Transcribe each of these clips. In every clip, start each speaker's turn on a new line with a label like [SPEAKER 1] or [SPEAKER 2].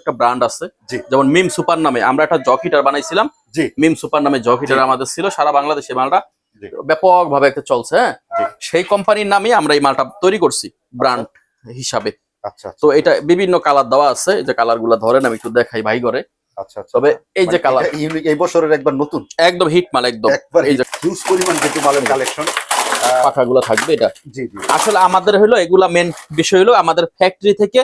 [SPEAKER 1] একটা ব্র্যান্ড আছে। যেমন মিম সুপার নামে আমরা একটা জক হিটার বানাইছিলাম।
[SPEAKER 2] জি।
[SPEAKER 1] মিম সুপার নামে জক হিটার আমাদের ছিল সারা বাংলাদেশে মালটা ব্যাপক ভাবে একটা চলছে হ্যাঁ? সেই কোম্পানির নামে আমরা এই মালটা তৈরি করছি ব্র্যান্ড হিসাবে।
[SPEAKER 2] আচ্ছা আচ্ছা।
[SPEAKER 1] তো এটা বিভিন্ন কালার দেওয়া আছে যে কালারগুলা ধরেন আমি একটু দেখাই ভাই করে
[SPEAKER 2] আচ্ছা আচ্ছা।
[SPEAKER 1] তবে এই যে
[SPEAKER 2] মানে
[SPEAKER 1] কালার
[SPEAKER 2] এটা এই বছরের একবার নতুন?
[SPEAKER 1] একদম হিট মাল একদম।
[SPEAKER 2] একবার
[SPEAKER 1] এই যে
[SPEAKER 2] হিউজ পরিমাণ কিন্তু মালের কালেকশন
[SPEAKER 1] পাখাগুলো থাকবে এটা।
[SPEAKER 2] জি জি।
[SPEAKER 1] আসলে আমাদের হলো এগুলা মেন বিষয় হলো আমাদের ফ্যাক্টরি থেকে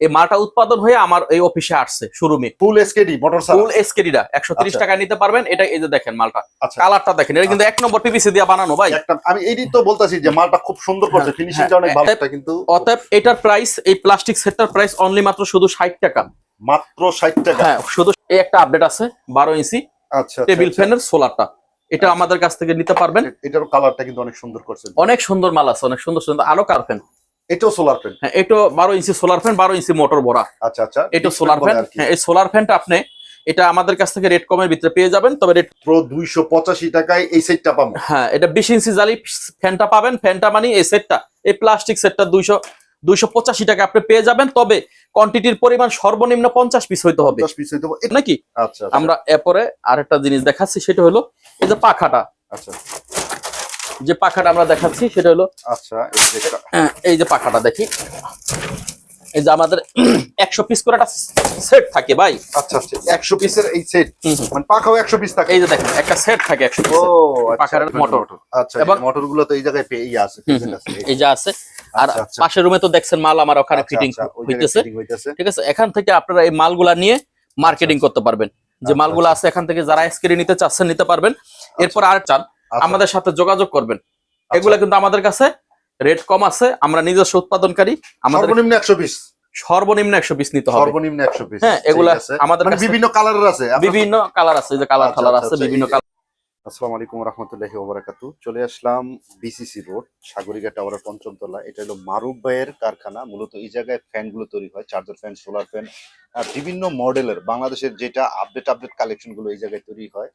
[SPEAKER 1] এই মালটা উৎপাদন হয়ে আমার এই অফিসে আসছে শোরুমে।
[SPEAKER 2] ফুল এসকেডি মোটর
[SPEAKER 1] ফুল এসকেডিটা একশো ত্রিশ
[SPEAKER 2] আচ্ছা।
[SPEAKER 1] টাকা নিতে পারবেন। এটা এই যে দেখেন মালটা।
[SPEAKER 2] আচ্ছা।
[SPEAKER 1] কালারটা দেখেন এটা কিন্তু এক নম্বর পিপিসি দিয়ে বানানো ভাই।
[SPEAKER 2] আমি এইটাই তো বলতাছি যে মালটা খুব সুন্দর করছে
[SPEAKER 1] হ্যাঁ,
[SPEAKER 2] ফিনিশিংটা
[SPEAKER 1] হ্যাঁ,
[SPEAKER 2] অনেক ভালো
[SPEAKER 1] এটা-
[SPEAKER 2] এটা কিন্তু
[SPEAKER 1] অতএব এটার প্রাইস এই প্লাস্টিক সেটটার প্রাইস অনলি মাত্র শুধু ষাট টাকা।
[SPEAKER 2] মাত্র 60 টাকা।
[SPEAKER 1] হ্যাঁ শুধু এই একটা আপডেট আছে বারো ইঞ্চি
[SPEAKER 2] আচ্ছা
[SPEAKER 1] টেবিল
[SPEAKER 2] আচ্ছা,
[SPEAKER 1] ফ্যানের সোলারটা এটা আমাদের কাছ থেকে নিতে পারবেন।
[SPEAKER 2] আচ্ছা। এটারও কালারটা কিন্তু অনেক সুন্দর করছেন
[SPEAKER 1] অনেক সুন্দর মাল আছে অনেক সুন্দর সুন্দর আরও কার ফ্যান
[SPEAKER 2] এটাও সোলার ফ্যান
[SPEAKER 1] হ্যাঁ এটা বারো ইঞ্চি সোলার ফ্যান বারো ইঞ্চি মোটর ভরা
[SPEAKER 2] আচ্ছা আচ্ছা
[SPEAKER 1] এটা সোলার ফ্যান হ্যাঁ এই সোলার ফ্যানটা আপনি এটা আমাদের কাছ থেকে রেট কমের ভিতরে পেয়ে যাবেন তবে রেট
[SPEAKER 2] প্রো 285 টাকায় এই সেটটা পাবো।
[SPEAKER 1] হ্যাঁ এটা বিশ ইঞ্চি জালি ফ্যানটা পাবেন। ফ্যানটা মানে এই সেটটা এই প্লাস্টিক সেটটা দুইশো দুইশো পঁচাশি টাকা আপনি পেয়ে যাবেন তবে কোয়ান্টিটির পরিমাণ সর্বনিম্ন পঞ্চাশ পিস হইতে হবে।
[SPEAKER 2] 10 পিস হইতো এটা
[SPEAKER 1] নাকি?
[SPEAKER 2] আচ্ছা আচ্ছা,
[SPEAKER 1] আমরা এরপরে আরেকটা জিনিস দেখাচ্ছি সেটা হলো এই যে পাখাটা।
[SPEAKER 2] আচ্ছা।
[SPEAKER 1] যে পাখাটা আমরা দেখাচ্ছি সেটা হলো
[SPEAKER 2] আচ্ছা এই যে এটা-
[SPEAKER 1] আহ, এই যে পাখাটা দেখি। এই যে আমাদের একশো পিস করে একটা সেট থাকে ভাই।
[SPEAKER 2] আচ্ছা আচ্ছা 100 পিসের এই সেট। মানে পাখাও 100 পিস থাকে।
[SPEAKER 1] এই যে দেখেন একটা সেট থাকে একশো
[SPEAKER 2] ও
[SPEAKER 1] পাখার মোটর।
[SPEAKER 2] আচ্ছা।
[SPEAKER 1] এবং-
[SPEAKER 2] এবং মোটরগুলো তো এই জায়গায় পেয়ে আছে আছে।
[SPEAKER 1] এই যে আছে। আর
[SPEAKER 2] আচ্ছা, আচ্ছা।
[SPEAKER 1] পাশের রুমে তো দেখছেন মাল আমার ওখানে
[SPEAKER 2] আচ্ছা,
[SPEAKER 1] ফিটিং
[SPEAKER 2] আচ্ছা,
[SPEAKER 1] হইতেছে। ঠিক আছে এখান থেকে আপনারা এই মালগুলা নিয়ে মার্কেটিং করতে পারবেন। যে
[SPEAKER 2] আচ্ছা,
[SPEAKER 1] মালগুলো আছে এখান থেকে যারা স্ক্রি নিতে চাচ্ছেন নিতে পারবেন। এরপর আর চান
[SPEAKER 2] আচ্ছা,
[SPEAKER 1] আমাদের সাথে যোগাযোগ করবেন। এগুলা কিন্তু আমাদের কাছে রেট কম আছে আমরা নিজস্ব উৎপাদনকারী আমাদের
[SPEAKER 2] সর্বনিম্ন 100 পিস।
[SPEAKER 1] সর্বনিম্ন একশো পিস নিতে হবে।
[SPEAKER 2] সর্বনিম্ন 100 পিস
[SPEAKER 1] হ্যাঁ, এগুলা আমাদের
[SPEAKER 2] মানে বিভিন্ন কালারের আছে।
[SPEAKER 1] বিভিন্ন কালার আছে এই যে কালার
[SPEAKER 2] আচ্ছা,
[SPEAKER 1] কালার
[SPEAKER 2] আচ্ছা,
[SPEAKER 1] আছে
[SPEAKER 2] আচ্ছা,
[SPEAKER 1] বিভিন্ন কালার
[SPEAKER 2] আসসালামু আলাইকুম রহমতুল্লাহি ওবারাকাতু চলে আসলাম বিসিসি রোড সাগরিকা টাওয়ারের পঞ্চম তলা। এটা হলো মারুফ ভাইয়ের কারখানা। মূলত এই জায়গায় ফ্যানগুলো তৈরি হয় চার্জার ফ্যান সোলার ফ্যান আর বিভিন্ন মডেলের বাংলাদেশের যেটা আপডেট আপডেট কালেকশনগুলো এই জায়গায় তৈরি হয়।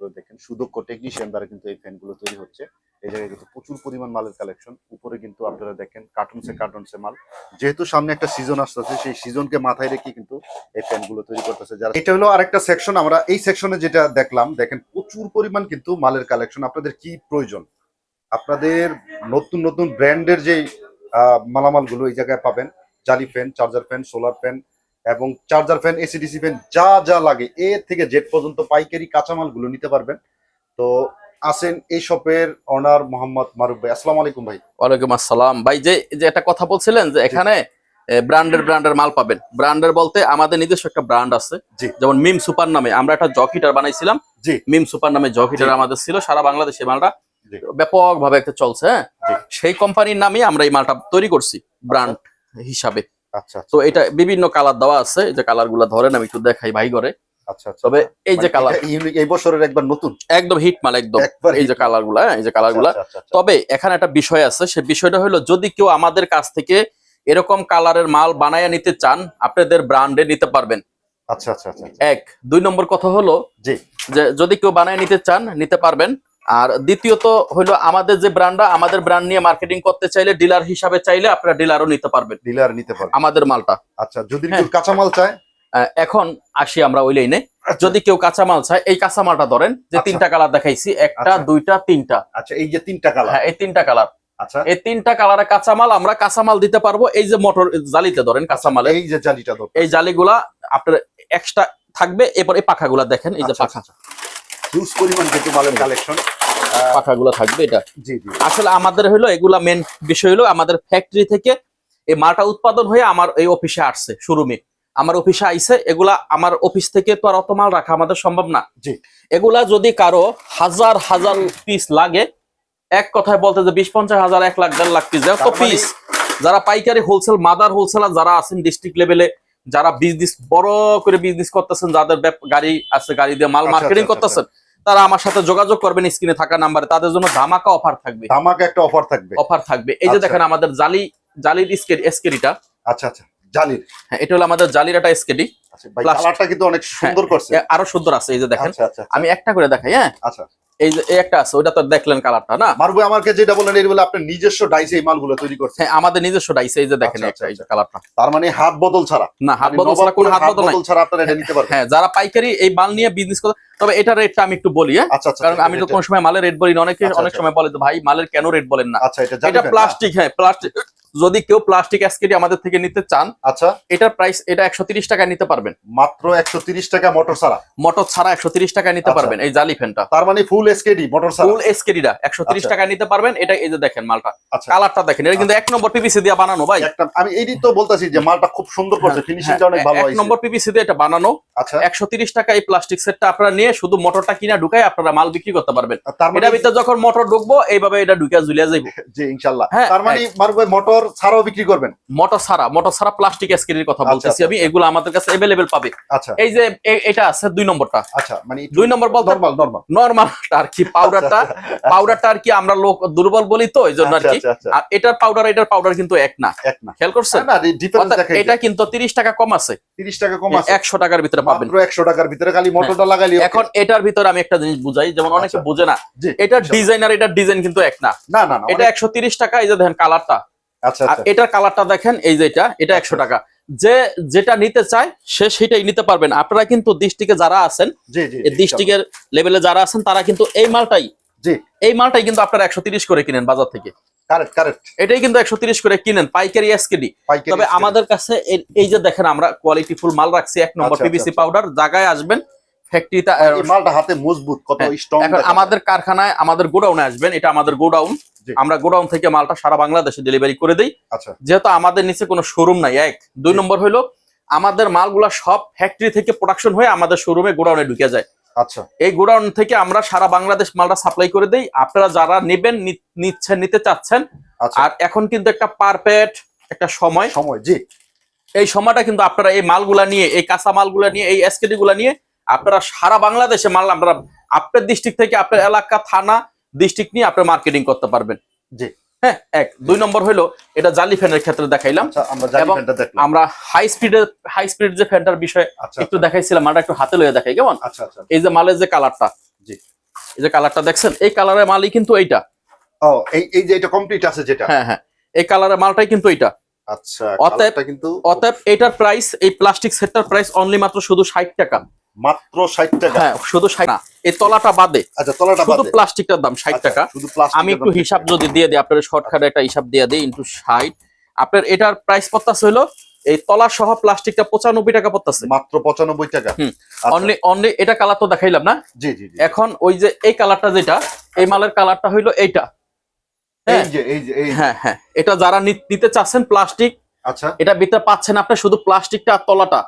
[SPEAKER 2] আপনারা দেখেন, সুদক্ষ টেকনিশিয়ান দ্বারা কিন্তু এই ফ্যানগুলো তৈরি হচ্ছে। এই জায়গায় কিন্তু প্রচুর পরিমাণ মালের কালেকশন উপরে কিন্তু আপনারা দেখেন কার্টুনসে কার্টুনসে মাল। যেহেতু সামনে একটা সিজন আসতেছে, সেই সিজনকে মাথায় রেখে কিন্তু এই ফ্যানগুলো তৈরি করতেছে যারা। এটা হলো আরেকটা সেকশন আমরা এই সেকশনে যেটা দেখলাম, দেখেন প্রচুর পরিমাণ কিন্তু মালের কালেকশন আপনাদের কি প্রয়োজন? আপনাদের নতুন নতুন ব্র্যান্ডের যে মালামালগুলো এই জায়গায় পাবেন। জালি fan charger fan solar fan এবং charger fan AC DC fan যা যা লাগে এ থেকে জেড পর্যন্ত পাইকারি কাঁচামালগুলো নিতে পারবেন। তো আসেন এই শপের অনার মোহাম্মদ মারুফ ভাই। আসসালামু আলাইকুম ভাই।
[SPEAKER 1] ওয়ালাইকুম আসসালাম। ভাই যে যে একটা কথা বলছিলেন যে এখানে ব্র্যান্ডের ব্র্যান্ডের মাল পাবেন। ব্র্যান্ডের বলতে আমাদের নিজস্ব একটা ব্র্যান্ড আছে। যেমন মিম সুপার নামে আমরা একটা জক হিটার বানাইছিলাম।
[SPEAKER 2] জি।
[SPEAKER 1] মিম সুপার নামে জক হিটার আমাদের ছিল সারা বাংলাদেশে মালটা
[SPEAKER 2] জি।
[SPEAKER 1] ব্যাপক ভাবে একটা চলছে হ্যাঁ? সেই কোম্পানির নামে আমরা এই মালটা তৈরি করছি ব্র্যান্ড হিসাবে।
[SPEAKER 2] আচ্ছা
[SPEAKER 1] তো এটা বিভিন্ন কালার দেওয়া আছে এই যে কালারগুলা ধরেন আমি একটু দেখাই ভাই করে
[SPEAKER 2] আচ্ছা আচ্ছা।
[SPEAKER 1] তবে এই যে
[SPEAKER 2] মানে
[SPEAKER 1] কালার
[SPEAKER 2] ইউনিক এই বছরের একবার নতুন?
[SPEAKER 1] একদম হিট মাল একদম। এই যে। কালারগুলা হ্যাঁ, এই যে কালারগুলা।
[SPEAKER 2] আচ্ছা, আচ্ছা, আচ্ছা।
[SPEAKER 1] তবে এখানে একটা বিষয় আছে সে বিষয়টা হলো যদি কেউ আমাদের কাছ থেকে এরকম কালারের মাল বানায়া নিতে চান আপনাদের ব্র্যান্ডে নিতে পারবেন।
[SPEAKER 2] আচ্ছা আচ্ছা আচ্ছা আচ্ছা।
[SPEAKER 1] এক। দুই নম্বর কথা হলো
[SPEAKER 2] জি।
[SPEAKER 1] যে যদি কেউ বানায় নিতে চান নিতে পারবেন। আর দ্বিতীয়ত হলো আমাদের যে ব্র্যান্ডটা আমাদের ব্র্যান্ড নিয়ে মার্কেটিং করতে চাইলে ডিলার হিসাবে চাইলে আপনারা ডিলারও নিতে পারবেন।
[SPEAKER 2] ডিলার নিতে পারবেন।
[SPEAKER 1] আমাদের মালটা।
[SPEAKER 2] আচ্ছা যদি
[SPEAKER 1] হ্যাঁ।
[SPEAKER 2] কেউ কাঁচামাল চায়?
[SPEAKER 1] আহ, এখন আসি আমরা ওই লাইনে যদি কেউ কাঁচামাল চায় এই কাঁচামালটা ধরেন যে
[SPEAKER 2] আচ্ছা।
[SPEAKER 1] তিনটা কালার দেখাইছি একটা
[SPEAKER 2] আচ্ছা।
[SPEAKER 1] দুইটা তিনটা।
[SPEAKER 2] আচ্ছা এই যে তিনটা কালার
[SPEAKER 1] হ্যাঁ এই তিনটা কালার
[SPEAKER 2] আচ্ছা।
[SPEAKER 1] এই তিনটা কালারে কাঁচামাল আমরা কাঁচামাল দিতে পারব। এই যে মোটর জালিতে ধরেন কাঁচামালে।
[SPEAKER 2] এই যে জালিটা
[SPEAKER 1] এই জালিগুলা আপনার এক্সট্রা থাকবে। এরপর এই পাখাগুলা দেখেন এই যে
[SPEAKER 2] আচ্ছা,
[SPEAKER 1] পাখা।
[SPEAKER 2] হিউজ পরিমাণ কিন্তু মালের কালেকশন
[SPEAKER 1] পাখাগুলো থাকবে এটা।
[SPEAKER 2] জি জি।
[SPEAKER 1] আসলে আমাদের হলো এগুলা মেন বিষয় হলো আমাদের ফ্যাক্টরি থেকে এই মালটা উৎপাদন হয়ে আমার এই অফিসে আসছে শোরুমে আমার অফিসে আইছে এগুলা আমার অফিস থেকে তো আর অত মাল রাখা আমাদের সম্ভব না।
[SPEAKER 2] জি।
[SPEAKER 1] এগুলা যদি কারও হাজার হাজার পিস লাগে এক কথায় বলতে যে বিশ পঞ্চাশ হাজার এক লাখ দেড় লাখ পিস দেয় তো
[SPEAKER 2] তার মানে-
[SPEAKER 1] পিস যারা পাইকারি হোলসেল মাদার হোলসেলার যারা আছেন ডিস্ট্রিক্ট লেভেলে যারা বিজনেস বড় করে বিজনেস করতেছেন যাদের গাড়ি আছে গাড়ি দিয়ে মাল
[SPEAKER 2] আচ্ছা,
[SPEAKER 1] মার্কেটিং
[SPEAKER 2] আচ্ছা,
[SPEAKER 1] করতেছেন তারা আমার সাথে যোগাযোগ করবেন স্ক্রিনে থাকা নাম্বারে তাদের জন্য ধামাকা অফার থাকবে।
[SPEAKER 2] ধামাকা একটা অফার থাকবে।
[SPEAKER 1] অফার থাকবে। এই যে
[SPEAKER 2] আচ্ছা।
[SPEAKER 1] দেখেন আমাদের জালি জালির এসকেডিটা
[SPEAKER 2] আচ্ছা আচ্ছা। জালির।
[SPEAKER 1] হ্যাঁ এটা হলো আমাদের জালির একটা এসকেডি
[SPEAKER 2] আচ্ছা কালারটা কিন্তু অনেক সুন্দর করছে।
[SPEAKER 1] আরও সুন্দর আছে এই যে দেখেন।
[SPEAKER 2] আচ্ছা আচ্ছা।
[SPEAKER 1] আমি একটা করে দেখাই হ্যাঁ?
[SPEAKER 2] আচ্ছা।
[SPEAKER 1] এই যে একটা আছে ওটা তো দেখলেন কালারটা না?
[SPEAKER 2] মারুফ আমাকে যেটা বললেন এই বলে আপনার নিজস্ব ডাইসে এই মালগুলো তৈরি করছে
[SPEAKER 1] হ্যাঁ আমাদের নিজস্ব ডাইস এই যে দেখেন
[SPEAKER 2] আচ্ছা,
[SPEAKER 1] একটা এই যে
[SPEAKER 2] আচ্ছা,
[SPEAKER 1] কালারটা।
[SPEAKER 2] তার মানে হাত বদল ছাড়া।
[SPEAKER 1] না হাত বদল ছাড়া কোনো হাত বদল নাই।
[SPEAKER 2] ছাড়া আপনারা এটা নিতে পারবেন।
[SPEAKER 1] হ্যাঁ যারা পাইকারি এই মাল নিয়ে বিজনেস করে তবে এটার রেটটা আমি একটু বলি হ্যাঁ?
[SPEAKER 2] আচ্ছা আচ্ছা
[SPEAKER 1] কারণ আমি তো কোন সময় মালের রেট বলি না অনেকে
[SPEAKER 2] আচ্ছা,
[SPEAKER 1] অনেক
[SPEAKER 2] আচ্ছা।
[SPEAKER 1] সময় বলে তো ভাই মালের কেন রেট বলেন না?
[SPEAKER 2] আচ্ছা এটা
[SPEAKER 1] এটা প্লাস্টিক হ্যাঁ প্লাস্টিক যদি কেউ প্লাস্টিক অ্যাসকেডি আমাদের থেকে নিতে চান
[SPEAKER 2] আচ্ছা।
[SPEAKER 1] এটার প্রাইস এটা একশো তিরিশ টাকায় নিতে পারবেন।
[SPEAKER 2] মাত্র একশো তিরিশ টাকা মোটর ছাড়া।
[SPEAKER 1] মোটর ছাড়া একশো তিরিশ টাকায় নিতে
[SPEAKER 2] আচ্ছা।
[SPEAKER 1] পারবেন এই জালি ফ্যানটা।
[SPEAKER 2] তার মানে ফুল এসকেডি মোটর ছাড়া।
[SPEAKER 1] ফুল এসকেডিটা একশো তিরিশ
[SPEAKER 2] আচ্ছা।
[SPEAKER 1] টাকায় নিতে পারবেন। এটা এই যে দেখেন মালটা।
[SPEAKER 2] আচ্ছা।
[SPEAKER 1] কালারটা দেখেন এটা কিন্তু এক নম্বর পিপিসি দিয়ে বানানো ভাই।
[SPEAKER 2] আমি এই তো বলতেছি যে মালটা খুব সুন্দর করছে ফিনিশিংটা অনেক ভালো
[SPEAKER 1] হ্যাঁ, এক নম্বর পিপিসি দিয়ে এটা বানানো।
[SPEAKER 2] আচ্ছা।
[SPEAKER 1] একশো তিরিশ টাকা এই প্লাস্টিক সেটটা আপনারা নিয়ে শুধু মোটরটা কিনা ঢুকাই আপনারা মাল বিক্রি করতে পারবেন।
[SPEAKER 2] তার মানে
[SPEAKER 1] এটা ভিতরে যখন মোটর ঢুকবো এইভাবে এটা ঢুকে ঝুলিয়ে যাইব।
[SPEAKER 2] যে ইনশাআল্লাহ
[SPEAKER 1] হ্যাঁ,
[SPEAKER 2] তার মানে ভাই মোটর ছাড়াও বিক্রি করবেন?
[SPEAKER 1] মোটর ছাড়া মোটর ছাড়া প্লাস্টিক স্ক্রিনের কথা
[SPEAKER 2] আচ্ছা,
[SPEAKER 1] বলতেছি
[SPEAKER 2] আচ্ছা,
[SPEAKER 1] আমি এগুলো আমাদের কাছে অ্যাভেলেবেল পাবে।
[SPEAKER 2] আচ্ছা।
[SPEAKER 1] এই যে এটা আছে দুই নম্বরটা।
[SPEAKER 2] আচ্ছা মানে
[SPEAKER 1] দুই নম্বর বলতে
[SPEAKER 2] নরমাল নরমাল
[SPEAKER 1] নর্মালটা আর কি পাউডারটা পাউডারটা আর কি আমরা লোক দুর্বল বলি তো এই জন্য আর কি।
[SPEAKER 2] আচ্ছা আচ্ছা
[SPEAKER 1] আর এটার পাউডার এটার পাউডার কিন্তু এক না।
[SPEAKER 2] এক না।
[SPEAKER 1] খেয়াল করছেন?
[SPEAKER 2] না ডিফারেন্স
[SPEAKER 1] এটা কিন্তু তিরিশ টাকা কম আছে।
[SPEAKER 2] 30 টাকা কম আছে।
[SPEAKER 1] একশো টাকার ভিতরে পাবেন।
[SPEAKER 2] মাত্র 100 টাকার ভিতরে খালি মোটরটা লাগাইলি
[SPEAKER 1] এখন এটার ভিতরে আমি একটা জিনিস বুঝাই যেমন অনেকে
[SPEAKER 2] আচ্ছা।
[SPEAKER 1] বুঝে না
[SPEAKER 2] জি
[SPEAKER 1] এটার
[SPEAKER 2] ইনশাআল্লাহ।
[SPEAKER 1] ডিজাইন আর এটার ডিজাইন কিন্তু এক না।
[SPEAKER 2] না না
[SPEAKER 1] এটা একশো তিরিশ টাকা এই যে দেখেন কালারটা
[SPEAKER 2] আচ্ছা আচ্ছা
[SPEAKER 1] এটার কালারটা দেখেন এই যে এটা এটা একশো টাকা। যে যেটা নিতে চায় সে সেটাই নিতে পারবেন। আপনারা কিন্তু ডিস্ট্রিক্টে যারা আছেন ডিস্ট্রিক্টের লেভেলে যারা আছেন তারা কিন্তু এই মালটাই এই মালটাই কিন্তু আপনারা একশো তিরিশ করে কিনেন বাজার থেকে। এটাই কিন্তু একশো তিরিশ করে কিনেন পাইকারি এসকেডি তবে আমাদের কাছে এই- যে দেখেন আমরা কোয়ালিটি ফুল মাল রাখছি এক নম্বর
[SPEAKER 2] আচ্ছা,
[SPEAKER 1] পিভিসি
[SPEAKER 2] আচ্ছা।
[SPEAKER 1] পাউডার জায়গায় আসবেন ফ্যাক্টরিতে
[SPEAKER 2] এই মালটা হাতে মজবুত কত
[SPEAKER 1] হ্যাঁ,
[SPEAKER 2] স্ট্রং
[SPEAKER 1] আমাদের কারখানায় আমাদের গোডাউনে আসবেন এটা আমাদের গোডাউন। আমরা গোডাউন থেকে মালটা সারা বাংলাদেশে ডেলিভারি করে দেই।
[SPEAKER 2] আচ্ছা।
[SPEAKER 1] যেহেতু আমাদের নিচে কোনো শোরুম নাই এক। দুই নম্বর হলো আমাদের মালগুলা সব ফ্যাক্টরি থেকে প্রোডাকশন হয়ে আমাদের শোরুমে গোডাউনে ঢুকে যায়।
[SPEAKER 2] আচ্ছা।
[SPEAKER 1] এই গোডাউন থেকে আমরা সারা বাংলাদেশ মালটা সাপ্লাই করে দেই। আপনারা যারা নেবেন নিচ্ছেন নিতে চাচ্ছেন
[SPEAKER 2] আচ্ছা।
[SPEAKER 1] আর এখন কিন্তু একটা পারফেক্ট একটা সময়।
[SPEAKER 2] সময় জি।
[SPEAKER 1] এই সময়টা কিন্তু আপনারা এই মালগুলা নিয়ে এই কাঁচা মালগুলা নিয়ে এই এসকেডি গুলা নিয়ে আপনারা সারা বাংলাদেশে মাল আপনারা আপনার ডিস্ট্রিক্ট থেকে আপনার এলাকা থানা ডিস্ট্রিক্ট নিয়ে আপনি মার্কেটিং করতে পারবেন।
[SPEAKER 2] জি।
[SPEAKER 1] হ্যাঁ এক। দুই নম্বর হলো এটা জালি ফ্যানের ক্ষেত্রে দেখাইলাম।
[SPEAKER 2] আচ্ছা আমরা
[SPEAKER 1] হাই স্পিডের হাই স্পিড যে ফ্যানটার বিষয়ে
[SPEAKER 2] আচ্ছা
[SPEAKER 1] একটু দেখাইছিলাম আমরা একটু হাতে লয়ে দেখাই কেমন?
[SPEAKER 2] আচ্ছা আচ্ছা।
[SPEAKER 1] এই যে মালের যে কালারটা
[SPEAKER 2] জি।
[SPEAKER 1] এই যে কালারটা দেখছেন এই কালারের মালই কিন্তু এইটা।
[SPEAKER 2] ও এই এই যে এটা কমপ্লিট আছে যেটা?
[SPEAKER 1] হ্যাঁ হ্যাঁ। এই কালারের মালটাই কিন্তু এইটা।
[SPEAKER 2] আচ্ছা
[SPEAKER 1] অতএব-
[SPEAKER 2] কিন্তু
[SPEAKER 1] অতএব এটার প্রাইস এই প্লাস্টিক সেটটার প্রাইস অনলি মাত্র শুধু ষাট টাকা।
[SPEAKER 2] মাত্র 60 টাকা।
[SPEAKER 1] হ্যাঁ শুধু ষাট না এই তলাটা বাদে।
[SPEAKER 2] আচ্ছা তলাটা
[SPEAKER 1] শুধু প্লাস্টিকটার দাম ষাট
[SPEAKER 2] আচ্ছা,
[SPEAKER 1] টাকা।
[SPEAKER 2] শুধু প্লাস্টিক
[SPEAKER 1] আমি একটু হিসাব যদি দিয়ে দিই আপনার শর্টকাটে একটা হিসাব দিয়ে দিই ইন্টু ষাট। আপনার এটার প্রাইস পড়তেছে হলো এই তলা সহ প্লাস্টিকটা পঁচানব্বই টাকা পড়তেছে।
[SPEAKER 2] মাত্র 95 টাকা। আচ্ছা,
[SPEAKER 1] অনলি অনলি এটা কালার তো দেখাইলাম না?
[SPEAKER 2] জি জি
[SPEAKER 1] এখন ওই যে এই কালারটা যেটা এই মালের কালারটা হইল এইটা।
[SPEAKER 2] এই
[SPEAKER 1] হ্যাঁ।
[SPEAKER 2] যে এই যে
[SPEAKER 1] হ্যাঁ হ্যাঁ। এটা যারা নিতে চাচ্ছেন প্লাস্টিক
[SPEAKER 2] আচ্ছা।
[SPEAKER 1] এটা ভিতরে পাচ্ছেন আপনি শুধু প্লাস্টিকটা আর তলাটা।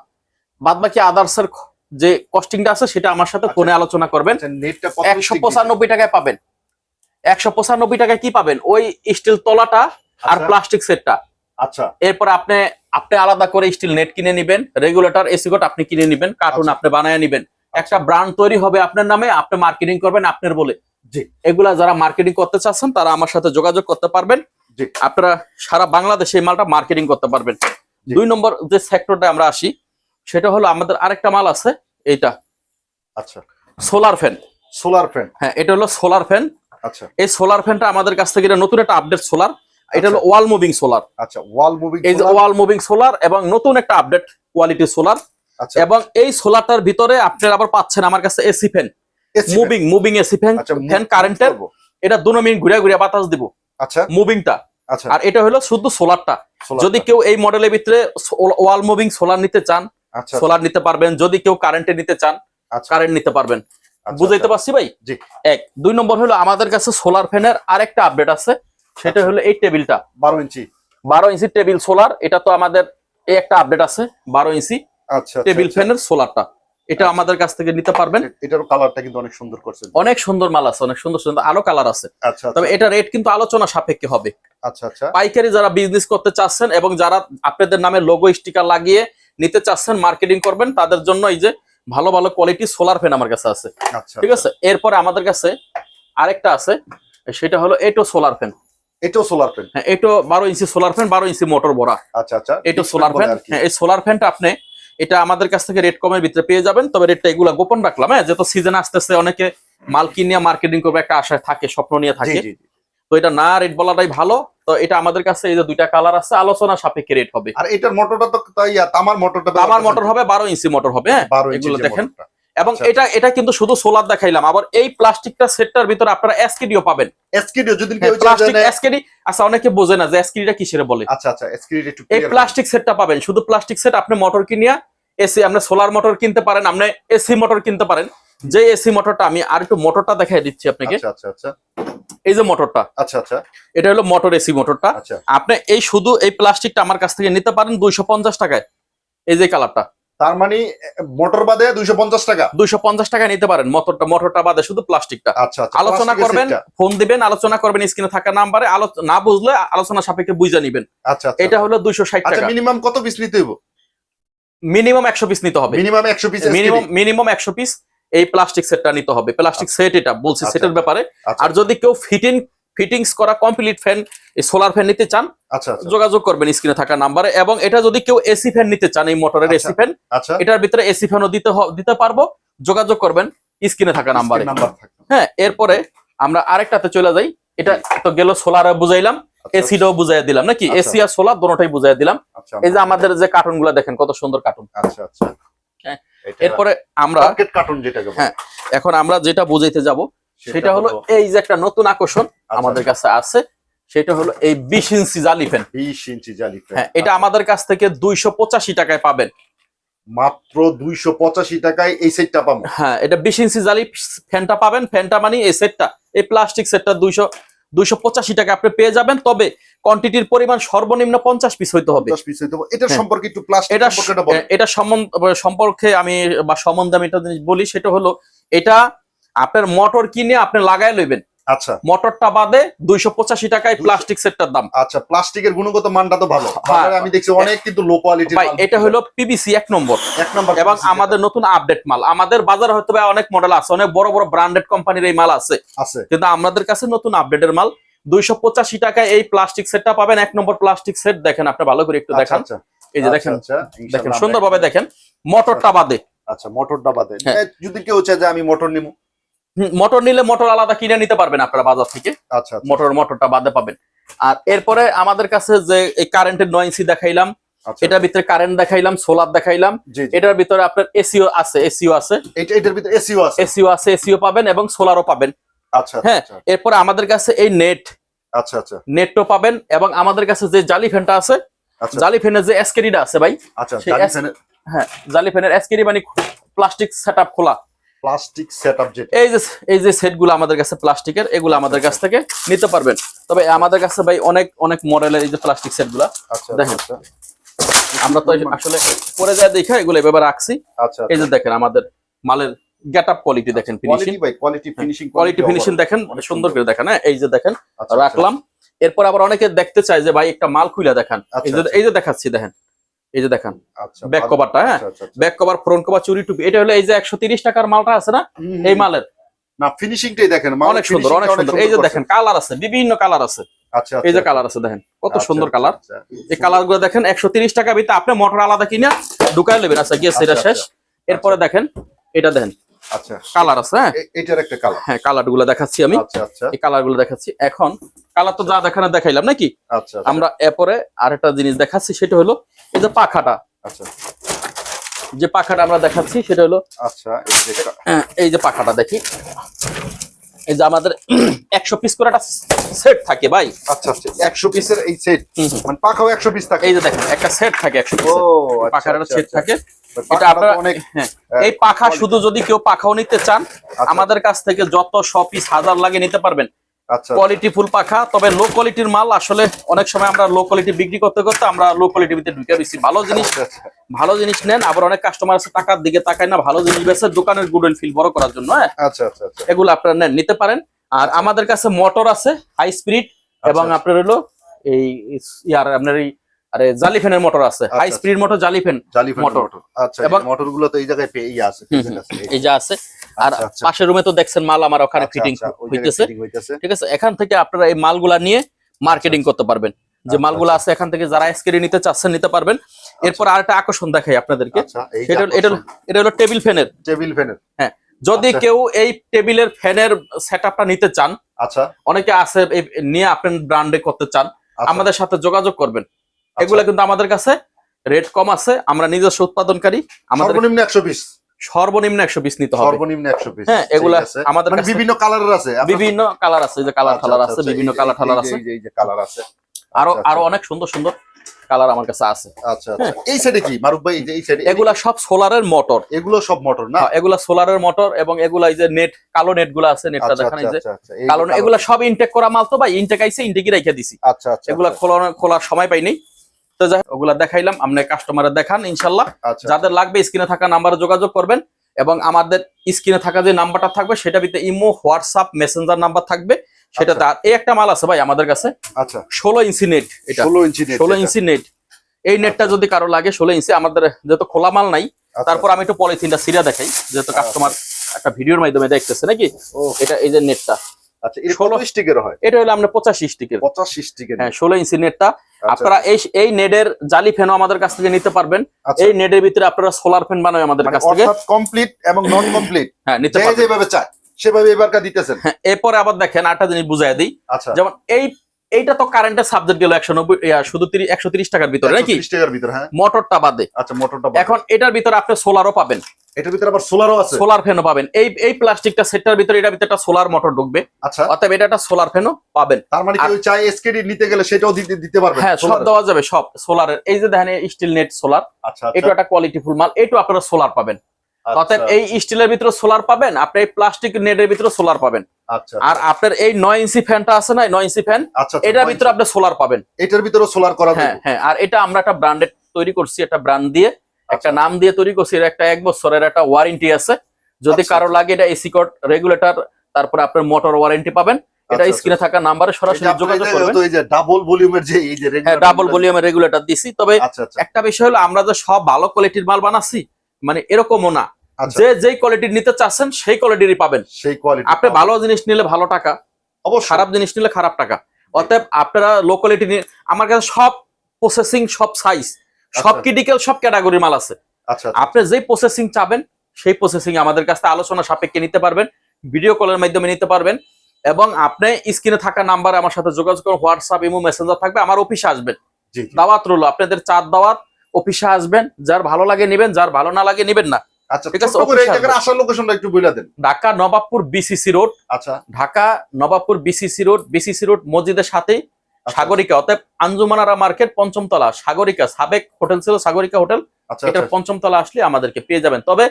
[SPEAKER 1] বাদ বাকি আদার্স এর খ- যে কস্টিংটা আছে সেটা আমার সাথে
[SPEAKER 2] আচ্ছা।
[SPEAKER 1] ফোনে আলোচনা করবেন।
[SPEAKER 2] আচ্ছা
[SPEAKER 1] একশো পঁচানব্বই টাকায় পাবেন। একশো পঁচানব্বই টাকায় কি পাবেন? ওই স্টিল তলাটা আর
[SPEAKER 2] আচ্ছা।
[SPEAKER 1] প্লাস্টিক সেটটা
[SPEAKER 2] আচ্ছা।
[SPEAKER 1] এরপর আপনি আপনি আলাদা করে স্টিল নেট কিনে নিবেন রেগুলেটর এসি কোট আপনি কিনে নিবেন কার্টুন
[SPEAKER 2] আচ্ছা।
[SPEAKER 1] আপনি বানায় নিবেন। একটা ব্র্যান্ড তৈরি হবে আপনার নামে আপনি মার্কেটিং করবেন আপনার বলে।
[SPEAKER 2] জি।
[SPEAKER 1] এগুলা যারা মার্কেটিং করতে চাচ্ছেন তারা আমার সাথে যোগাযোগ করতে পারবেন। আপনারা সারা বাংলাদেশে এই মালটা মার্কেটিং করতে পারবেন। দুই নম্বর যে সেক্টরটা আমরা আসি সেটা হলো আমাদের আরেকটা মাল আছে এইটা।
[SPEAKER 2] আচ্ছা।
[SPEAKER 1] Solar fan.
[SPEAKER 2] Solar fan.
[SPEAKER 1] হ্যাঁ এটা হলো সোলার ফ্যান।
[SPEAKER 2] আচ্ছা।
[SPEAKER 1] এই সোলার ফ্যানটা আমাদের কাছ থেকে এটা নতুন একটা আপডেট সোলার। এটা হলো
[SPEAKER 2] আচ্ছা।
[SPEAKER 1] Wall moving solar.
[SPEAKER 2] আচ্ছা ওয়াল মুভিং
[SPEAKER 1] এই যে ওয়াল মুভিং সোলার এবং নতুন একটা আপডেট কোয়ালিটি সোলার।
[SPEAKER 2] আচ্ছা।
[SPEAKER 1] এবং এই সোলারটার ভিতরে আপনারা আবার পাচ্ছেন আমার কাছে AC fan. Moving moving AC fan.
[SPEAKER 2] আচ্ছা
[SPEAKER 1] ফ্যান কারেন্টের এটা দুনো মিনিট ঘুরে ঘুরে বাতাস দিব।
[SPEAKER 2] আচ্ছা।
[SPEAKER 1] মুভিংটা।
[SPEAKER 2] আচ্ছা।
[SPEAKER 1] আর এটা হলো শুধু সোলারটা। যদি কেউ এই মডেলের ভিতরে ওয়াল মুভিং সোলার নিতে চান সোলার নিতে পারবেন যদি কেউ কারেন্টে নিতে চান
[SPEAKER 2] আচ্ছা।
[SPEAKER 1] কারেন্ট নিতে পারবেন।
[SPEAKER 2] আচ্ছা,
[SPEAKER 1] বুঝাইতে
[SPEAKER 2] আচ্ছা।
[SPEAKER 1] পারছি ভাই?
[SPEAKER 2] জি।
[SPEAKER 1] এক। দুই নম্বর হলো আমাদের কাছে সোলার ফ্যানের আরেকটা আপডেট আছে সেটা
[SPEAKER 2] আচ্ছা।
[SPEAKER 1] হলো এই টেবিলটা।
[SPEAKER 2] বারো ইঞ্চি।
[SPEAKER 1] বারো ইঞ্চি টেবিল সোলার এটা তো আমাদের এই একটা আপডেট আছে বারো ইঞ্চি
[SPEAKER 2] আচ্ছা
[SPEAKER 1] টেবিল
[SPEAKER 2] আচ্ছা,
[SPEAKER 1] ফ্যানের সোলারটা এটা
[SPEAKER 2] আচ্ছা।
[SPEAKER 1] আমাদের কাছ থেকে নিতে পারবেন।
[SPEAKER 2] এটার কালারটা কিন্তু অনেক সুন্দর করছেন
[SPEAKER 1] অনেক সুন্দর মাল আছে অনেক সুন্দর সুন্দর আরও কালার আছে।
[SPEAKER 2] আচ্ছা
[SPEAKER 1] তবে
[SPEAKER 2] আচ্ছা
[SPEAKER 1] এটা রেট কিন্তু আলোচনা সাপেক্ষে হবে।
[SPEAKER 2] আচ্ছা আচ্ছা।
[SPEAKER 1] পাইকারি যারা বিজনেস করতে চাচ্ছেন এবং যারা আপনাদের নামে লোগো স্টিকার লাগিয়ে নিতে চাচ্ছেন মার্কেটিং করবেন তাদের জন্য এই যে ভালো ভালো কোয়ালিটি সোলার ফ্যান আমার কাছে আছে।
[SPEAKER 2] আচ্ছা
[SPEAKER 1] ঠিক আছে? এরপরে আমাদের কাছে আরেকটা আছে সেটা হলো এটো সোলার ফ্যান
[SPEAKER 2] এটাও সোলার ফ্যান
[SPEAKER 1] হ্যাঁ এটো বারো ইঞ্চি সোলার ফ্যান বারো ইঞ্চি মোটর ভরা
[SPEAKER 2] আচ্ছা আচ্ছা।
[SPEAKER 1] এটো সোলার ফ্যান হ্যাঁ এই সোলার ফ্যানটা আপনি এটা আমাদের কাছ থেকে রেট কমের ভিতরে পেয়ে যাবেন তবে রেটটা এগুলা গোপন রাখলাম হ্যাঁ যেহেতু সিজন আসতেছে অনেকে মাল কিনিয়ে মার্কেটিং করবে একটা আশায় থাকে স্বপ্ন নিয়ে থাকে। তো এটা না রেট বলাটাই ভালো। তো এটা আমাদের কাছে এই যে দুইটা কালার আছে আলোচনা সাপেক্ষে রেট হবে।
[SPEAKER 2] আর এটার মোটরটা তো তাই আর তামার মোটরটা
[SPEAKER 1] আমার মোটর হবে বারো ইঞ্চি মোটর হবে হ্যাঁ? এগুলো দেখেন। এবং
[SPEAKER 2] আচ্ছা।
[SPEAKER 1] এটা এটা কিন্তু শুধু সোলার দেখাইলাম। আবার এই প্লাস্টিকটা সেটটার ভিতরে আপনারা এসকিডিও পাবেন।
[SPEAKER 2] এসকিডিও যদি কেউ
[SPEAKER 1] প্লাস্টিক
[SPEAKER 2] জানে
[SPEAKER 1] এসকিডি আচ্ছা অনেকে বোঝে না যে এসকিডিটা কিসের বলে।
[SPEAKER 2] আচ্ছা আচ্ছা এসকিডি একটু
[SPEAKER 1] এই প্লাস্টিক সেটটা পাবেন। শুধু প্লাস্টিক সেট আপনি মোটর কিনিয়া এসি আপনি সোলার মোটর কিনতে পারেন আপনি এসি মোটর কিনতে পারেন। যে এসি মোটরটা আমি আর একটু মোটরটা দেখাই দিচ্ছি আপনাকে।
[SPEAKER 2] আচ্ছা আচ্ছা আচ্ছা।
[SPEAKER 1] এই যে মোটরটা।
[SPEAKER 2] আচ্ছা আচ্ছা।
[SPEAKER 1] এটা হলো মোটর এসি মোটরটা।
[SPEAKER 2] আচ্ছা।
[SPEAKER 1] আপনি এই শুধু এই প্লাস্টিকটা আমার কাছ থেকে নিতে পারেন দুইশো পঞ্চাশ টাকায় এই যে কালারটা।
[SPEAKER 2] তার মানে মোটর বাদে দুইশো পঞ্চাশ টাকা?
[SPEAKER 1] দুইশো পঞ্চাশ টাকা নিতে পারেন মোটরটা মোটরটা বাদে শুধু প্লাস্টিকটা।
[SPEAKER 2] আচ্ছা
[SPEAKER 1] আলোচনা করবেন ফোন দিবেন আলোচনা করবেন স্ক্রিনে থাকা নাম্বারে না বুঝলে আলোচনা সাপেক্ষে বুঝে নিবেন।
[SPEAKER 2] আচ্ছা
[SPEAKER 1] এটা হলো দুইশো ষাট টাকা।
[SPEAKER 2] মিনিমাম কত পিস নিতে হইব?
[SPEAKER 1] মিনিমাম একশো পিস নিতে হবে।
[SPEAKER 2] মিনিমাম একশো পিস
[SPEAKER 1] মিনিমাম মিনিমাম একশো পিস। এই প্লাস্টিক সেটটা নিতে হবে। প্লাস্টিক সেট এটা বলছি
[SPEAKER 2] আচ্ছা।
[SPEAKER 1] সেটের ব্যাপারে।
[SPEAKER 2] আচ্ছা।
[SPEAKER 1] আর যদি কেউ ফিটিং ফিটিংস করা কমপ্লিট ফ্যান সোলার ফ্যান নিতে চান
[SPEAKER 2] আচ্ছা আচ্ছা।
[SPEAKER 1] যোগাযোগ করবেন স্ক্রিনে থাকা নাম্বারে এবং এটা যদি কেউ এসি ফ্যান নিতে চান এই মোটরের
[SPEAKER 2] আচ্ছা।
[SPEAKER 1] এসি ফ্যান
[SPEAKER 2] আচ্ছা।
[SPEAKER 1] এটার ভিতরে এসি ফ্যানও দিতে দিতে পারব। যোগাযোগ করবেন স্ক্রিনে থাকা নাম্বারে হ্যাঁ এরপরে আমরা আরেকটাতে চলে যাই। এটা তো গেল সোলার বুঝাইলাম।
[SPEAKER 2] আচ্ছা,
[SPEAKER 1] এসিটাও বুঝাই দিলাম নাকি?
[SPEAKER 2] আচ্ছা।
[SPEAKER 1] এসি আর সোলার দুটোটাই বুঝাই দিলাম।
[SPEAKER 2] আচ্ছা
[SPEAKER 1] এই যে আমাদের যে কার্টুনগুলা দেখেন কত সুন্দর কার্টুন
[SPEAKER 2] আচ্ছা আচ্ছা।
[SPEAKER 1] এরপরে আমরা
[SPEAKER 2] কার্টুন যেটাকে
[SPEAKER 1] হ্যাঁ, এখন আমরা যেটা বুঝাইতে যাব সেটা হলো এই যে একটা নতুন আকর্ষণ
[SPEAKER 2] আচ্ছা,
[SPEAKER 1] আমাদের কাছে আছে সেটা হলো এই বিশ ইঞ্চি জালি ফ্যান।
[SPEAKER 2] বিশ ইঞ্চি জালি fan।
[SPEAKER 1] হ্যাঁ এটা আমাদের কাছ থেকে দুইশো পঁচাশি টাকায় পাবেন।
[SPEAKER 2] মাত্র দুইশো পঁচাশি টাকায় এই সেটটা পাবো।
[SPEAKER 1] হ্যাঁ এটা বিশ ইঞ্চি জালি ফ্যানটা পাবেন। ফ্যানটা মানে এই সেটটা এই প্লাস্টিক সেটটা দুইশো দুইশো পঁচাশি টাকা আপনি পেয়ে যাবেন তবে কোয়ান্টিটির পরিমাণ সর্বনিম্ন পঞ্চাশ পিস হইতে হবে
[SPEAKER 2] দশ পিস হইতে হবে। এটার
[SPEAKER 1] হ্যাঁ।
[SPEAKER 2] সম্পর্কে একটু
[SPEAKER 1] এটা
[SPEAKER 2] সম্পর্কে
[SPEAKER 1] এটা সম্বন্ধ সম্পর্কে আমি বা সম্বন্ধে আমি এটা জিনিস বলি সেটা হলো এটা আপনার মোটর কিনে আপনি লাগাই লইবেন
[SPEAKER 2] আচ্ছা।
[SPEAKER 1] মোটরটা বাদে দুইশো পঁচাশি টাকায় প্লাস্টিক সেটটার দাম।
[SPEAKER 2] আচ্ছা প্লাস্টিকের গুণগত মানটা তো ভালো।
[SPEAKER 1] হ্যাঁ।
[SPEAKER 2] আমি দেখছি অনেক কিন্তু লো কোয়ালিটির
[SPEAKER 1] ভাই এটা হলো পিবিসি এক নম্বর।
[SPEAKER 2] এক নাম্বার
[SPEAKER 1] এবং আমাদের নতুন আপডেট মাল। আমাদের বাজারে হয়তো অনেক মডেল আছে অনেক বড় বড় ব্র্যান্ডেড কোম্পানির এই মাল আছে। কিন্তু আমাদের কাছে নতুন আপডেটের মাল। দুইশো পঁচাশি টাকায় এই প্লাস্টিক সেটটা পাবেন। এক নম্বর প্লাস্টিক সেট দেখেন আপনি ভালো করে একটু
[SPEAKER 2] আচ্ছা
[SPEAKER 1] দেখান।
[SPEAKER 2] আচ্ছা
[SPEAKER 1] এই যে দেখেন
[SPEAKER 2] আচ্ছা,
[SPEAKER 1] দেখেন সুন্দরভাবে দেখেন। মোটরটা বাদে।
[SPEAKER 2] আচ্ছা মোটরটা বাদে।
[SPEAKER 1] হ্যাঁ।
[SPEAKER 2] যদি কেউ চায় যে আমি মোটর নিব
[SPEAKER 1] মোটর নিলে মোটর আলাদা কিনে নিতে পারবেন আপনারা বাজার থেকে।
[SPEAKER 2] আচ্ছা আচ্ছা,
[SPEAKER 1] মোটর মোটরটা বাদে পাবেন। আর এরপরে আমাদের কাছে যে এই কারেন্টের নয়েন্সি দেখাইলাম
[SPEAKER 2] আচ্ছা।
[SPEAKER 1] এটার ভিতরে কারেন্ট দেখাইলাম সোলার দেখাইলাম এটার ভিতরে আপনার এসিও আছে এসিও আছে।
[SPEAKER 2] এটা এটার ভিতরে এসিও আছে।
[SPEAKER 1] এসিও আছে এসিও পাবেন এবং সোলারও পাবেন।
[SPEAKER 2] আচ্ছা
[SPEAKER 1] হ্যাঁ
[SPEAKER 2] আচ্ছা।
[SPEAKER 1] এরপরে আমাদের কাছে এই নেট
[SPEAKER 2] আচ্ছা আচ্ছা।
[SPEAKER 1] নেটও পাবেন এবং আমাদের কাছে যে জালি ফ্যানটা আছে
[SPEAKER 2] আচ্ছা।
[SPEAKER 1] জালি ফ্যানের যে এসকেরিটা আছে ভাই
[SPEAKER 2] আচ্ছা
[SPEAKER 1] হ্যাঁ জালি ফ্যানের এসকেরি মানে প্লাস্টিক সেটআপ খোলা।
[SPEAKER 2] প্লাস্টিক সেটআপ যেটা।
[SPEAKER 1] এই যে এই যে সেটগুলো আমাদের কাছে প্লাস্টিকের এগুলো আমাদের কাছ থেকে নিতে পারবেন। তবে আমাদের কাছে ভাই অনেক অনেক মডেলের এই যে প্লাস্টিক সেটগুলো।
[SPEAKER 2] আচ্ছা
[SPEAKER 1] দেখেন।
[SPEAKER 2] আচ্ছা।
[SPEAKER 1] আমরা তো আসলে পরে যা দেখা এগুলো এভাবে রাখছি।
[SPEAKER 2] আচ্ছা
[SPEAKER 1] এই যে দেখেন আমাদের মালের গেট আপ কোয়ালিটি দেখেন ফিনিশিং
[SPEAKER 2] কোয়ালিটি ভাই কোয়ালিটি ফিনিশিং
[SPEAKER 1] কোয়ালিটি ফিনিশিং দেখেন
[SPEAKER 2] অনেক
[SPEAKER 1] সুন্দর। করে দেখেন হ্যাঁ এই যে দেখেন
[SPEAKER 2] আচ্ছা,
[SPEAKER 1] রাখলাম। এরপর আবার অনেকে দেখতে চায় যে ভাই একটা মাল খুলে দেখান।
[SPEAKER 2] আচ্ছা,
[SPEAKER 1] এই যে
[SPEAKER 2] আচ্ছা।
[SPEAKER 1] এই যে দেখাচ্ছি দেখেন। এই যে দেখেন
[SPEAKER 2] আচ্ছা
[SPEAKER 1] ব্যাক কভারটা হ্যাঁ?
[SPEAKER 2] আচ্ছা, আচ্ছা, আচ্ছা।
[SPEAKER 1] ব্যাক কভার ফ্রন্ট কভার চুরি টুপি এটা হলো এই যে একশো তিরিশ টাকার মালটা আছে না? এই মালের।
[SPEAKER 2] না ফিনিশিংটাই দেখেন
[SPEAKER 1] অনেক সুন্দর অনেক সুন্দর। এই যে দেখেন কালার আছে বিভিন্ন কালার আছে।
[SPEAKER 2] আচ্ছা
[SPEAKER 1] এই যে
[SPEAKER 2] আচ্ছা,
[SPEAKER 1] কালার আছে দেখেন কত
[SPEAKER 2] আচ্ছা,
[SPEAKER 1] সুন্দর
[SPEAKER 2] আচ্ছা,
[SPEAKER 1] কালার
[SPEAKER 2] আচ্ছা।
[SPEAKER 1] এই কালারগুলো দেখেন একশো তিরিশ টাকা ভিতরে আপনি মোটর আলাদা কিনা ঢুকাই নেবেন। আচ্ছা গিয়ে সেটা
[SPEAKER 2] আচ্ছা,
[SPEAKER 1] শেষ। এরপরে দেখেন এটা দেখেন
[SPEAKER 2] আচ্ছা।
[SPEAKER 1] কালার আছে হ্যাঁ?
[SPEAKER 2] এটার একটা কালার
[SPEAKER 1] হ্যাঁ কালারগুলো দেখাচ্ছি আমি।
[SPEAKER 2] আচ্ছা আচ্ছা।
[SPEAKER 1] এই কালারগুলো দেখাচ্ছি। এখন কালার তো যা দেখানো দেখাইলাম নাকি?
[SPEAKER 2] আচ্ছা
[SPEAKER 1] আমরা এরপরে আরেকটা জিনিস দেখাচ্ছি সেটা হলো এই যে পাখাটা।
[SPEAKER 2] আচ্ছা।
[SPEAKER 1] যে পাখাটা আমরা দেখাচ্ছি সেটা হলো
[SPEAKER 2] আচ্ছা এই যে কা-
[SPEAKER 1] আহ, এই যে পাখাটা দেখি। এই যে আমাদের একশো পিস করে একটা সেট থাকে ভাই।
[SPEAKER 2] আচ্ছা আচ্ছা একশো পিসের এই সেট। মানে পাখাও একশো পিস থাকে?
[SPEAKER 1] এই যে দেখেন একটা সেট থাকে একশো
[SPEAKER 2] ও
[SPEAKER 1] পিস
[SPEAKER 2] আচ্ছা,
[SPEAKER 1] পাখার একটা
[SPEAKER 2] আচ্ছা,
[SPEAKER 1] সেট
[SPEAKER 2] আচ্ছা।
[SPEAKER 1] থাকে। এটা আপনারা
[SPEAKER 2] অনেক
[SPEAKER 1] হ্যাঁ এই পাখা শুধু যদি কেউ পাখাও নিতে চান
[SPEAKER 2] আচ্ছা,
[SPEAKER 1] আমাদের কাছ থেকে যত শ পিস হাজার লাগে নিতে পারবেন।
[SPEAKER 2] আচ্ছা
[SPEAKER 1] কোয়ালিটি ফুল পাখা তবে লো কোয়ালিটির মাল আসলে অনেক সময় আমরা লো কোয়ালিটি বিক্রি করতে করতে আমরা লো কোয়ালিটির ভিতরে ঢুকে দিচ্ছি ভালো জিনিস
[SPEAKER 2] আচ্ছা, আচ্ছা।
[SPEAKER 1] ভালো জিনিস নেন আবার অনেক কাস্টমার আছে টাকার দিকে তাকায় না ভালো জিনিস বেছে দোকানের গুডউইল ফিল বড় করার জন্য হ্যাঁ
[SPEAKER 2] আচ্ছা আচ্ছা আচ্ছা
[SPEAKER 1] এগুলো আপনারা নেন নিতে পারেন আর আমাদের কাছে মোটর আছে হাই স্পিড এবং
[SPEAKER 2] আচ্ছা।
[SPEAKER 1] আপনার হলো এই ইয়ার আপনার এই আরে জালি ফ্যানের মোটর আছে হাই
[SPEAKER 2] আচ্ছা।
[SPEAKER 1] স্পিড মোটর জালি ফ্যান মোটর।
[SPEAKER 2] আচ্ছা মোটরগুলো তো এই জায়গায় পেয়ে আছে।
[SPEAKER 1] এই যে আছে আর
[SPEAKER 2] আচ্ছা, আচ্ছা।
[SPEAKER 1] পাশের রুমে তো দেখছেন মাল আমার ওখানে ফিটিং
[SPEAKER 2] আচ্ছা,
[SPEAKER 1] হইতেছে। ঠিক আছে এখান থেকে আপনারা এই মালগুলা নিয়ে মার্কেটিং করতে পারবেন। যে মালগুলো। আছে এখান থেকে যারা এসকেরি নিতে চাচ্ছেন নিতে পারবেন। এরপর আরেকটা আকর্ষণ দেখাই আপনাদেরকে। এটা হলো- এটা হলো টেবিল ফ্যানের।
[SPEAKER 2] টেবিল ফ্যানের।
[SPEAKER 1] হ্যাঁ
[SPEAKER 2] যদি।
[SPEAKER 1] কেউ এই টেবিলের ফ্যানের সেটআপটা নিতে চান
[SPEAKER 2] আচ্ছা।
[SPEAKER 1] অনেকে আছে নিয়ে আপনার ব্র্যান্ডে করতে চান আমাদের সাথে যোগাযোগ করবেন। এগুলা কিন্তু আমাদের কাছে রেট কম আছে আমরা নিজস্ব উৎপাদনকারী আমাদের
[SPEAKER 2] সর্বনিম্ন একশো পিস
[SPEAKER 1] সর্বনিম্ন একশো পিস নিতে হবে।
[SPEAKER 2] সর্বনিম্ন একশো পিস
[SPEAKER 1] হ্যাঁ, এগুলা আমাদের
[SPEAKER 2] মানে বিভিন্ন কালারের আছে।
[SPEAKER 1] বিভিন্ন কালার আছে এই যে কালার
[SPEAKER 2] আচ্ছা,
[SPEAKER 1] ঠালার
[SPEAKER 2] আচ্ছা,
[SPEAKER 1] আছে
[SPEAKER 2] আচ্ছা,
[SPEAKER 1] বিভিন্ন কালার ঠালার আছে।
[SPEAKER 2] এই যে কালার আছে।
[SPEAKER 1] আরও
[SPEAKER 2] আচ্ছা,
[SPEAKER 1] আরও অনেক সুন্দর সুন্দর কালার আমার কাছে আছে।
[SPEAKER 2] আচ্ছা আচ্ছা। এই সাইডে কি? মারুফ ভাই এই সাইডে
[SPEAKER 1] এগুলা সব সোলারের মোটর
[SPEAKER 2] এগুলো সব মোটর না?
[SPEAKER 1] এগুলা সোলারের মোটর এবং এগুলা এই যে নেট কালো নেটগুলা আছে নেটটা
[SPEAKER 2] আচ্ছা
[SPEAKER 1] দেখেন এই
[SPEAKER 2] আচ্ছা
[SPEAKER 1] যে।
[SPEAKER 2] আচ্ছা, আচ্ছা
[SPEAKER 1] কালো
[SPEAKER 2] কালার।
[SPEAKER 1] এগুলা সব ইনটেক করা মাল তো ভাই ইনটেক আইছে ইনটেকই রেখে দিছি।
[SPEAKER 2] আচ্ছা আচ্ছা
[SPEAKER 1] এগুলা
[SPEAKER 2] আচ্ছা,
[SPEAKER 1] খোলার খোলার সময় পাইনি তো যাই ওগুলা দেখাইলাম আপনি কাস্টমারের দেখান ইনশাল্লাহ।
[SPEAKER 2] আচ্ছা।
[SPEAKER 1] যাদের লাগবে স্ক্রিনে থাকা নাম্বারে যোগাযোগ করবেন এবং আমাদের স্ক্রিনে থাকা যে নাম্বারটা থাকবে সেটা ভিতরে ইমো হোয়াটসঅ্যাপ মেসেঞ্জার নাম্বার থাকবে। সেটাতে আর এই একটা মাল আছে ভাই আমাদের কাছে।
[SPEAKER 2] আচ্ছা।
[SPEAKER 1] ষোলো ইঞ্চি নেট এটা।
[SPEAKER 2] ষোলো ইঞ্চি
[SPEAKER 1] ষোলো ইঞ্চি নেট এই নেটটা যদি কারও লাগে ষোলো ইঞ্চি আমাদের যেহেতু খোলা মাল নাই
[SPEAKER 2] আচ্ছা,
[SPEAKER 1] তারপর আমি একটু পলিথিনটা সিরিয়া দেখাই যেহেতু কাস্টমার একটা ভিডিওর মাধ্যমে দেখতেছে নাকি?
[SPEAKER 2] ও
[SPEAKER 1] এটা এই যে নেটটা
[SPEAKER 2] আচ্ছা এটা স্টিকের হয়?
[SPEAKER 1] এটা হলো আমরা পঁচাশি স্টিকের
[SPEAKER 2] পঁচাশি স্টিকের
[SPEAKER 1] হ্যাঁ ষোলো ইঞ্চি নেটটা।
[SPEAKER 2] আচ্ছা,
[SPEAKER 1] আপনারা এই এই নেটের জালি ফ্যানও আমাদের কাছ থেকে নিতে পারবেন।
[SPEAKER 2] আচ্ছা।
[SPEAKER 1] এই নেটের ভিতরে আপনারা সোলার ফ্যান আমাদের
[SPEAKER 2] মানে
[SPEAKER 1] কাছ থেকে।
[SPEAKER 2] অর্থাৎ কমপ্লিট এবং নন কমপ্লিট
[SPEAKER 1] হ্যাঁ নিতে পারবেন।
[SPEAKER 2] যেভাবে চায় সেভাবে এবারকার দিতেছেন।
[SPEAKER 1] হ্যাঁ এরপরে আবার দেখেন আরেকটা জিনিস বুঝাই দিই।
[SPEAKER 2] আচ্ছা।
[SPEAKER 1] যেমন এই এইটা তো কারেন্টের সাবজেক্ট গেল একশো নব্বই শুধু একশো তিরিশ টাকার ভিতরে নাকি?
[SPEAKER 2] টাকার ভিতরে হ্যাঁ।
[SPEAKER 1] মোটরটা বাদে।
[SPEAKER 2] আচ্ছা মোটরটা
[SPEAKER 1] এখন এটার ভিতরে আপনি সোলারও পাবেন।
[SPEAKER 2] এটার ভিতরে আবার সোলারও আছে?
[SPEAKER 1] সোলার ফ্যানও পাবেন। এই এই প্লাস্টিকটা সেটটার ভিতরে এটার ভিতরে একটা সোলার মোটর ঢুকবে।
[SPEAKER 2] আচ্ছা।
[SPEAKER 1] অর্থাৎ এটা একটা সোলার ফ্যানও পাবেন।
[SPEAKER 2] তার মানে কেউ চাই এসকেডি নিতে গেলে সেটাও দিতে দিতে পারবে
[SPEAKER 1] হ্যাঁ সব দেওয়া যাবে সব সোলারের। এই যে দেখেন স্টিল নেট সোলার
[SPEAKER 2] আচ্ছা
[SPEAKER 1] এটা একটা কোয়ালিটি ফুল মাল। এটাও আপনারা সোলার পাবেন।
[SPEAKER 2] আচ্ছা।
[SPEAKER 1] অতএব এই স্টিলের ভিতরে সোলার পাবেন আপনি এই প্লাস্টিক নেটের ভিতরে সোলার পাবেন।
[SPEAKER 2] আচ্ছা
[SPEAKER 1] আর আপনার এই নয় ইঞ্চি ফ্যানটা আছে না নয় ইঞ্চি ফ্যান
[SPEAKER 2] আচ্ছা
[SPEAKER 1] এটার ভিতরে আপনি সোলার পাবেন।
[SPEAKER 2] এটার ভিতরে সোলার করা
[SPEAKER 1] হ্যাঁ হ্যাঁ আর এটা আমরা একটা ব্র্যান্ডেড তৈরি করছি একটা ব্র্যান্ড দিয়ে। একটা
[SPEAKER 2] আচ্ছা।
[SPEAKER 1] নাম দিয়ে তৈরি করছি একটা এক বছরের একটা ওয়ারেন্টি আছে। যদি
[SPEAKER 2] আচ্ছা,
[SPEAKER 1] কারও লাগে এটা এসি কোড রেগুলেটর তারপরে আপনার মোটর ওয়ারেন্টি পাবেন। এটা
[SPEAKER 2] আচ্ছা,
[SPEAKER 1] স্ক্রিনে থাকা নাম্বারে সরাসরি যোগাযোগ করবেন।
[SPEAKER 2] এই যে ডাবল ভলিউমের যে এই যে
[SPEAKER 1] হ্যাঁ ডাবল ভলিউমের রেগুলেটর দিছি। তবে
[SPEAKER 2] আচ্ছা আচ্ছা।
[SPEAKER 1] একটা বিষয় হলো আমরা যে সব ভালো কোয়ালিটির মাল বানাচ্ছি মানে এরকমও না।
[SPEAKER 2] আচ্ছা।
[SPEAKER 1] যে যেই কোয়ালিটির নিতে চাচ্ছেন সেই কোয়ালিটিরই পাবেন।
[SPEAKER 2] সেই কোয়ালিটি
[SPEAKER 1] আপনি ভালো জিনিস নিলে ভালো টাকা
[SPEAKER 2] অবশ্যই।
[SPEAKER 1] খারাপ জিনিস নিলে খারাপ টাকা। অতএব আপনারা লো কোয়ালিটি নিয়ে আমার কাছে সব প্রসেসিং সব সাইজ সব
[SPEAKER 2] আচ্ছা।
[SPEAKER 1] ক্রিটিক্যাল সব ক্যাটাগরির মাল আছে।
[SPEAKER 2] আচ্ছা।
[SPEAKER 1] আপনি যেই প্রসেসিং চাবেন সেই প্রসেসিং আমাদের কাছে আলোচনা সাপেক্ষে নিতে পারবেন ভিডিও কলের মাধ্যমে নিতে পারবেন এবং আপনি স্ক্রিনে থাকা নাম্বারে আমার সাথে যোগাযোগ করুন হোয়াটসঅ্যাপ ইমো মেসেঞ্জার থাকবে আমার অফিসে আসবেন। দাওয়াত রইল আপনাদের চার দাওয়াত অফিসে আসবেন যার ভালো লাগে নেবেন যার ভালো না লাগে নেবেন না।
[SPEAKER 2] আচ্ছা
[SPEAKER 1] ঢাকা নবাবপুর বিসিসি রোড
[SPEAKER 2] আচ্ছা।
[SPEAKER 1] Dhaka Nawabpur BCC road BCC road মসজিদের সাথেই।
[SPEAKER 2] আচ্ছা,
[SPEAKER 1] সাগরিকা অতএব আঞ্জুমানারা মার্কেট পঞ্চম তলা সাগরিকা সাবেক হোটেল ছিল সাগরিকা হোটেল।
[SPEAKER 2] এটা
[SPEAKER 1] এটার
[SPEAKER 2] তলা
[SPEAKER 1] পঞ্চমতলা আসলে আমাদেরকে পেয়ে যাবেন। তবে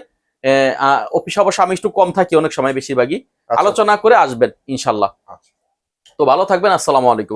[SPEAKER 1] অফিস অবশ্য আমি একটু কম থাকি অনেক সময় বেশিরভাগই।
[SPEAKER 2] আচ্ছা।
[SPEAKER 1] আলোচনা করে আসবেন ইনশাল্লাহ।
[SPEAKER 2] আচ্ছা।
[SPEAKER 1] তো ভালো থাকবেন আসসালামু আলাইকুম।